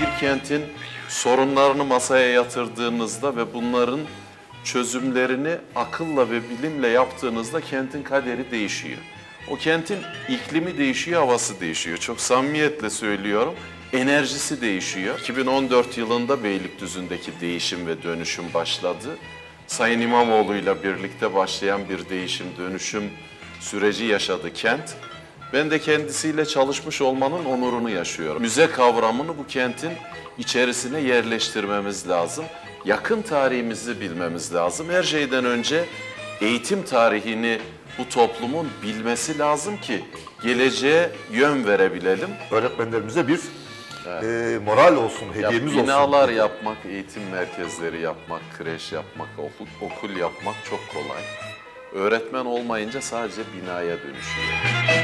Bir kentin sorunlarını masaya yatırdığınızda ve bunların çözümlerini akılla ve bilimle yaptığınızda kentin kaderi değişiyor. O kentin iklimi değişiyor, havası değişiyor. Çok samimiyetle söylüyorum. Enerjisi değişiyor. 2014 yılında Beylikdüzü'ndeki değişim ve dönüşüm başladı. Sayın İmamoğlu'yla birlikte başlayan bir değişim, dönüşüm süreci yaşadı kent. Ben de kendisiyle çalışmış olmanın onurunu yaşıyorum. Müze kavramını bu kentin içerisine yerleştirmemiz lazım. Yakın tarihimizi bilmemiz lazım. Her şeyden önce eğitim tarihini bu toplumun bilmesi lazım ki geleceğe yön verebilelim. Öğretmenlerimize bir e, moral olsun, Ya hediyemiz binalar olsun. yapmak, eğitim merkezleri yapmak, kreş yapmak, okul, okul yapmak çok kolay. Öğretmen olmayınca sadece binaya dönüşüyor.